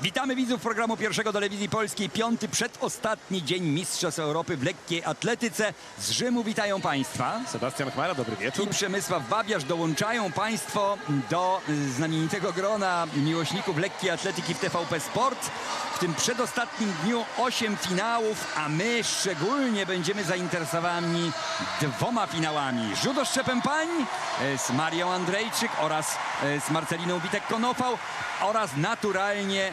Witamy widzów programu pierwszego telewizji polskiej. Piąty, przedostatni dzień Mistrzostw Europy w lekkiej atletyce. Z Rzymu witają Państwa. Sebastian Chmara, dobry I wieczór. Przemysław Babiarz dołączają Państwo do znamienitego grona miłośników lekkiej atletyki w TVP Sport. W tym przedostatnim dniu osiem finałów, a my szczególnie będziemy zainteresowani dwoma finałami. Rzut oszczepem pań y, z Marią Andrejczyk oraz y, z Marceliną Witek-Konofał oraz naturalnie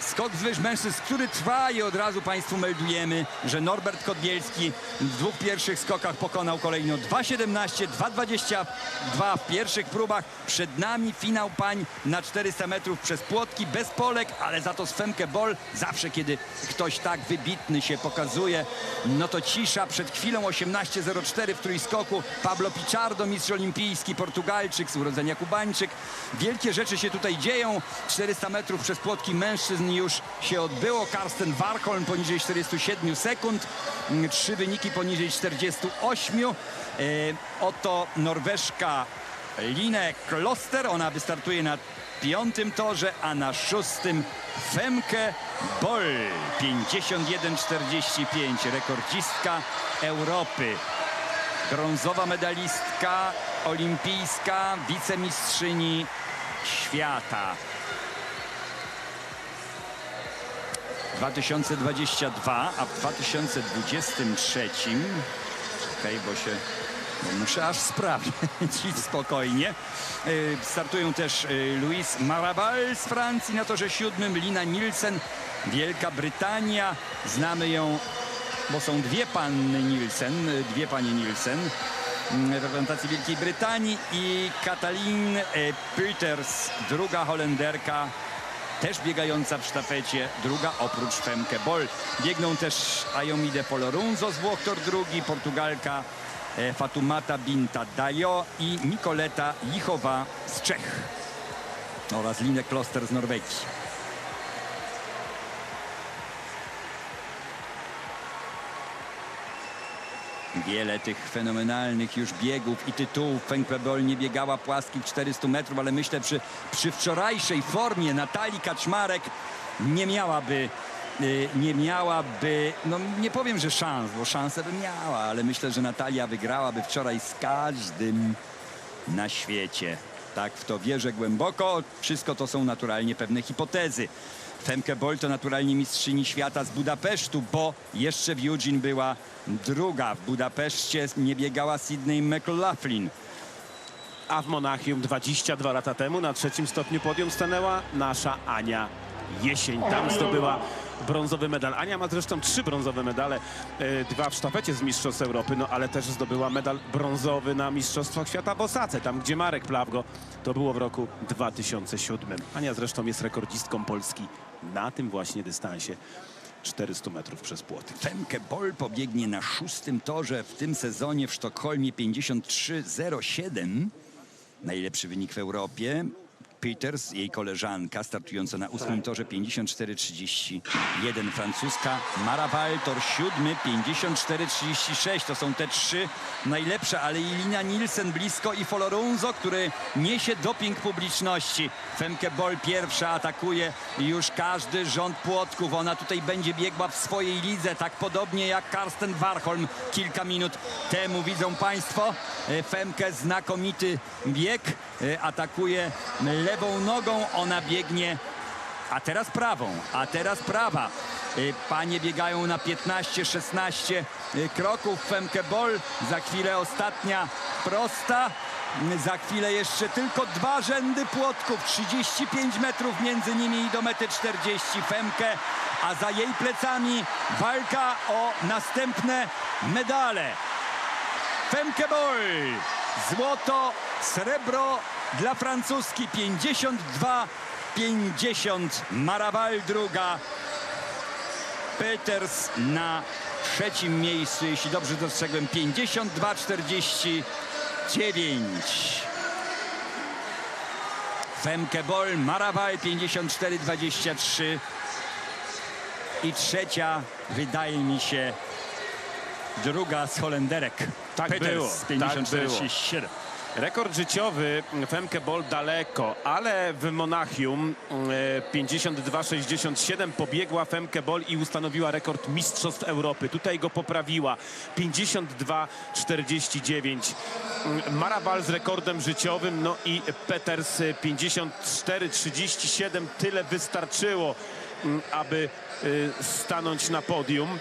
skok z wyż mężczyzn, który trwa i od razu Państwu meldujemy, że Norbert Kodbielski w dwóch pierwszych skokach pokonał kolejno 2,17, 2,22 w pierwszych próbach. Przed nami finał pań na 400 metrów przez płotki, bez Polek, ale za to z Femke Bol. Zawsze, kiedy ktoś tak wybitny się pokazuje, no to cisza. Przed chwilą 18.04 w trójskoku Pablo Pichardo, mistrz olimpijski, Portugalczyk, z urodzenia Kubańczyk. Wielkie rzeczy się tutaj dzieją. 400 metrów przez płotki mężczyzn już się odbyło. Karsten Warholm poniżej 47 sekund. Mm, Trzy wyniki poniżej 48. E, oto Norweszka Line Kloster. Ona wystartuje na piątym torze, a na szóstym Femke Boll. 51-45. Rekordzistka Europy. Brązowa medalistka olimpijska, wicemistrzyni świata. 2022, a w 2023 Okej, bo się bo muszę aż sprawdzić spokojnie. Y, Startują też y, Luis Marabal z Francji na torze siódmym, Lina Nielsen, Wielka Brytania. Znamy ją, bo są dwie panny Nielsen, y, dwie panie Nielsen mm, w reprezentacji Wielkiej Brytanii i Katalin Peters, druga Holenderka, też biegająca w sztafecie, druga oprócz Femke Boll. Biegną też Ayomide Polorunzo z Włoch, tor drugi, Portugalka e, Fatumata Binta Dajo i Nikoleta Lichowa z Czech oraz Line Kloster z Norwegii. Wiele tych fenomenalnych już biegów i tytułów. Femke Boll nie biegała płaskich 400 metrów, ale myślę przy, przy wczorajszej formie Natalii Kaczmarek nie miałaby y, nie miałaby, no nie powiem, że szans, bo szansę by miała, ale myślę, że Natalia wygrałaby wczoraj z każdym na świecie. Tak, w to wierzę głęboko. Wszystko to są naturalnie pewne hipotezy. Femke Boll to naturalnie mistrzyni świata z Budapesztu, bo jeszcze w Eugene była druga. W Budapeszcie nie biegała Sydney McLaughlin. A w Monachium 22 lata temu na trzecim stopniu podium stanęła nasza Ania Jesień. Tam zdobyła brązowy medal. Ania ma zresztą trzy brązowe medale, e, dwa w sztafecie z Mistrzostw Europy, no ale też zdobyła medal brązowy na Mistrzostwach Świata w Osace, tam gdzie Marek Plawgo, to było w roku 2007. Ania zresztą jest rekordzistką Polski na tym właśnie dystansie 400 metrów przez płoty. Femke Boll pobiegnie na szóstym torze w tym sezonie w Sztokholmie 53.07. Najlepszy wynik w Europie. Peters, jej koleżanka, startująca na ósmym torze 54.31. Francuska Maraval, tor siódmy 54.36. To są te trzy najlepsze, ale i Lina Nielsen blisko i Folorunzo, który niesie doping publiczności. Femke Boll pierwsza atakuje już każdy rząd płotków. Ona tutaj będzie biegła w swojej lidze, tak podobnie jak Karsten Warholm kilka minut temu. Widzą Państwo, e, Femke znakomity bieg, e, atakuje lewą nogą, ona biegnie a teraz prawą, a teraz prawa. Y, Panie biegają na 15-16 y, kroków. Femke Boll, za chwilę ostatnia prosta. Y, Za chwilę jeszcze tylko dwa rzędy płotków. 35 metrów między nimi i do mety 40 Femke. A za jej plecami walka o następne medale. Femke Boll. Złoto, srebro dla francuski 52 50. Maraval druga. Peters na trzecim miejscu, jeśli dobrze dostrzegłem, 52 49. Femke Boll, Maraval 54 23. I trzecia, wydaje mi się, druga z Holenderek. Tak Peters było, 54 tak było. 37. E, Rekord życiowy Femke Bol daleko, ale w Monachium e, 52-67 pobiegła Femke Bol i ustanowiła rekord Mistrzostw Europy. Tutaj go poprawiła. 52-49. Mm, Mara Wal z rekordem życiowym, no i Peters e, 54-37. Tyle wystarczyło, mm, aby e, stanąć na podium.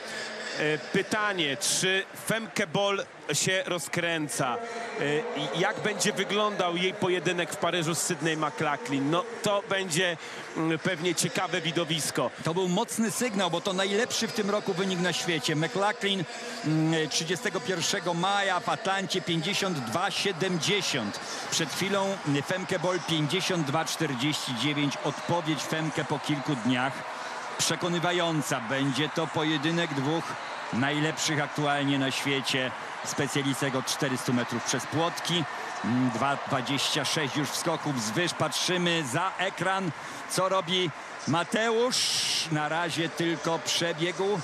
E, Pytanie, czy Femke Bol się rozkręca? E, Jak będzie wyglądał jej pojedynek w Paryżu z Sydney McLaughlin? No to będzie mm, pewnie ciekawe widowisko. To był mocny sygnał, bo to najlepszy w tym roku wynik na świecie. McLaughlin mm, 31 maja w Atlancie 52,70. Przed chwilą Femke Bol 52,49. Odpowiedź Femke po kilku dniach przekonywająca. Będzie to pojedynek dwóch najlepszych aktualnie na świecie specjalistek od 400 metrów przez płotki. Mm, 2,26 już w skoku wzwyż. Patrzymy za ekran, co robi Mateusz. Na razie tylko przebiegł.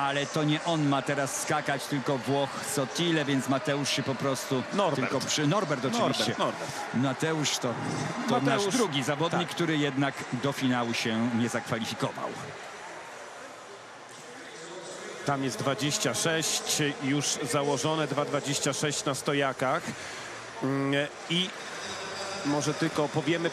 Ale to nie on ma teraz skakać, tylko Włoch Sotile, więc Mateusz się po prostu Norbert. tylko przy... Norbert oczywiście. Norbert, Norbert. Mateusz to, to Mateusz, nasz drugi zawodnik, tak. który jednak do finału się nie zakwalifikował. Tam jest 26, już założone 2,26 na stojakach. Mm, I może tylko powiemy